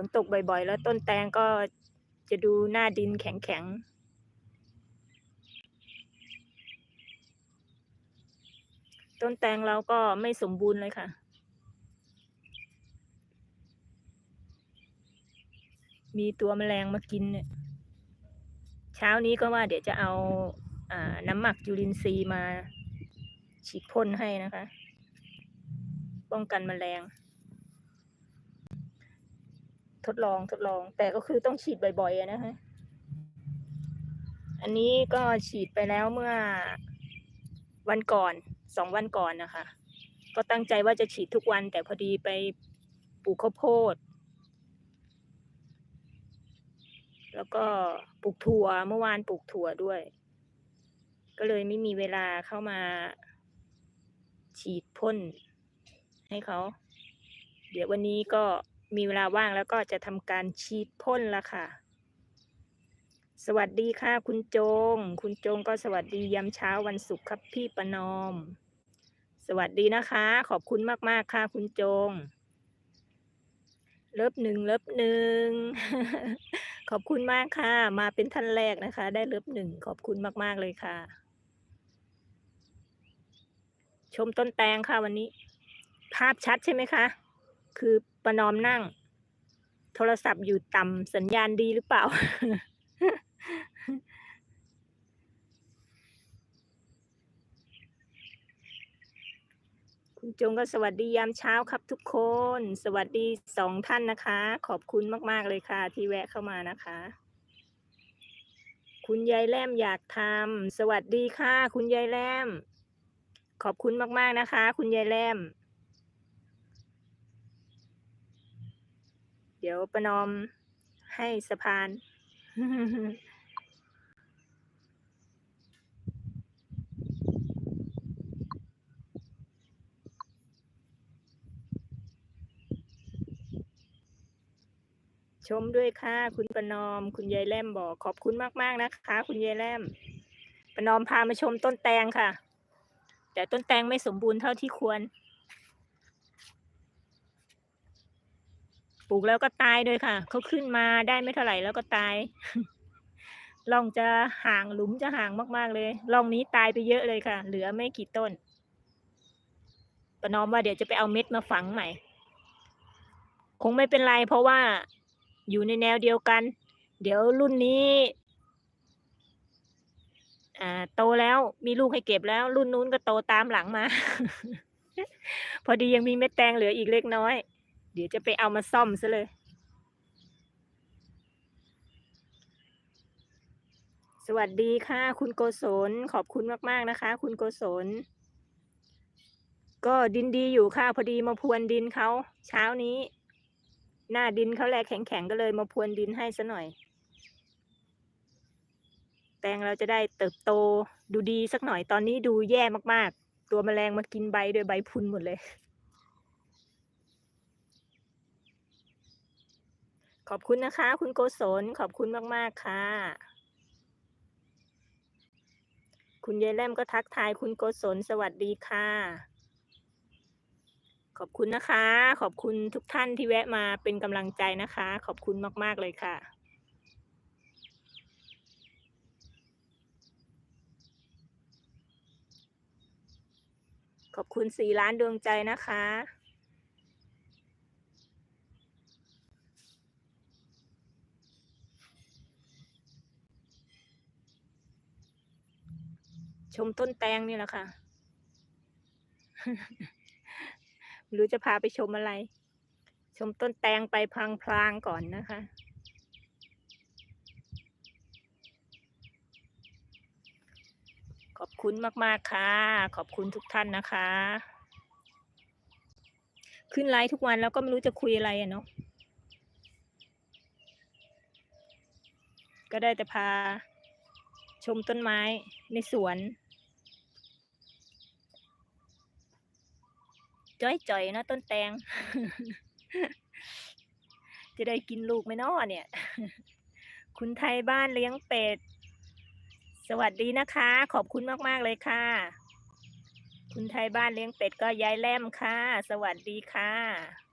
ฝนตกบ่อยๆ แล้วต้นแตงก็จะดูหน้าดินแข็งๆต้นแตงเราก็ไม่สมบูรณ์เลยค่ะ มีตัวแมลงมากินเนี่ย เช้านี้ก็ว่าเดี๋ยวจะเอาอาน้ำหมักจุลินทรีย์มาฉีดพ่นให้นะคะ ป้องกันแมลง ทดลองทดลอง แต่ก็คือต้องฉีดบ่อยๆอะนะคะอันนี้ก็ฉีดไปแล้วเมื่อวันก่อนสองวันก่อนนะคะ ก็ตั้งใจว่าจะฉีดทุกวัน แต่พอดีไปปลูกข้าวโพด แล้วก็ปลูกถั่วเมื่อวานปลูกถั่วด้วย ก็เลยไม่มีเวลาเข้ามาฉีดพ่นให้เขา เดี๋ยววันนี้ก็ มีเวลาว่างแล้วก็จะทำการฉีดพ่นละค่ะ สวัสดีค่ะ คุณโจง คุณโจงก็สวัสดียามเช้าวันศุกร์ครับพี่ประนอม สวัสดีนะคะ ขอบคุณมาก ๆ ค่ะ คุณโจง เลิฟหนึ่งเลิฟหนึ่ง ขอบคุณมากค่ะ มาเป็นท่านแรกนะคะ ได้เลิฟหนึ่งขอบคุณมาก ๆ เลยค่ะ ชมต้นแตงค่ะวันนี้ ภาพชัดใช่ไหมคะ คือ ประนอมนั่ง โทรศัพท์อยู่ต่ำสัญญาณดีหรือเปล่า คุณจงก็สวัสดียามเช้าครับทุกคน สวัสดีสองท่านนะคะ ขอบคุณมาก ๆ เลยค่ะ ที่แวะเข้ามานะคะ คุณยายแลมอยากทำสวัสดีค่ะ คุณยายแลมขอบคุณมาก ๆ นะคะ คุณยายแลม เดี๋ยวประนอมให้สะพาน ชมด้วยค่ะ คุณประนอม คุณยายแลมบอกขอบคุณมาก ๆ นะคะ คุณยายแลม ประนอมพามาชมต้นแตงค่ะ แต่ต้นแตงไม่สมบูรณ์เท่าที่ควร ปลูกแล้วก็ตายด้วยค่ะ เขาขึ้นมาได้ไม่เท่าไหร่แล้วก็ตายร่องจะห่างหลุมจะห่างมากๆเลยร่องนี้ตายไปเยอะเลยค่ะ เหลือไม่กี่ต้น ประนอมว่าเดี๋ยวจะไปเอาเม็ดมาฝังใหม่ คงไม่เป็นไรเพราะว่าอยู่ในแนวเดียวกัน เดี๋ยวรุ่นนี้อ่าโตแล้วมีลูกให้เก็บแล้ว รุ่นนู้นก็โตตามหลังมา พอดียังมีเม็ดแตงเหลืออีกเล็กน้อย ดี๋ยวจะไปเอามาซ่อมซะเลย สวัสดีค่ะ คุณโกศลขอบคุณมาก ๆ นะคะ คุณโกศลก็ดินดีอยู่ค่ะ พอดีมาพรวนดินเขาเช้านี้ หน้าดินเขาแลแข็งๆก็เลยมาพรวนดินให้ซะหน่อย แตงเราจะได้เติบโตดูดีสักหน่อยตอนนี้ดูแย่มากๆ ตัวแมลงมากินใบโดยใบพุนหมดเลย ขอบคุณนะคะ คุณโกศลขอบคุณมาก ๆ ค่ะ คุณยายแลมก็ทักทายคุณโกศลสวัสดีค่ะ ขอบคุณนะคะ ขอบคุณทุกท่านที่แวะมาเป็นกำลังใจนะคะ ขอบคุณมาก ๆ เลยค่ะขอบคุณสี่ล้านดวงใจนะคะ ชมต้นแตงนี่แหละค่ะไม่รู้จะพาไปชมอะไร ชมต้นแตงไปพลางๆก่อนนะคะขอบคุณมาก ๆ ค่ะ ขอบคุณทุกท่านนะคะ ขึ้นไลฟ์ทุกวันแล้วก็ไม่รู้จะคุยอะไรอะเนาะ ก็ได้แต่พา ชมต้นไม้ในสวน จ้อยๆเนาะต้นแตง จะได้กินลูกไหมเนาะเนี่ย คุณไทยบ้านเลี้ยงเป็ด สวัสดีนะคะ ขอบคุณมากๆเลยค่ะ คุณไทยบ้านเลี้ยงเป็ดก็ยายแลมค่ะ สวัสดีค่ะ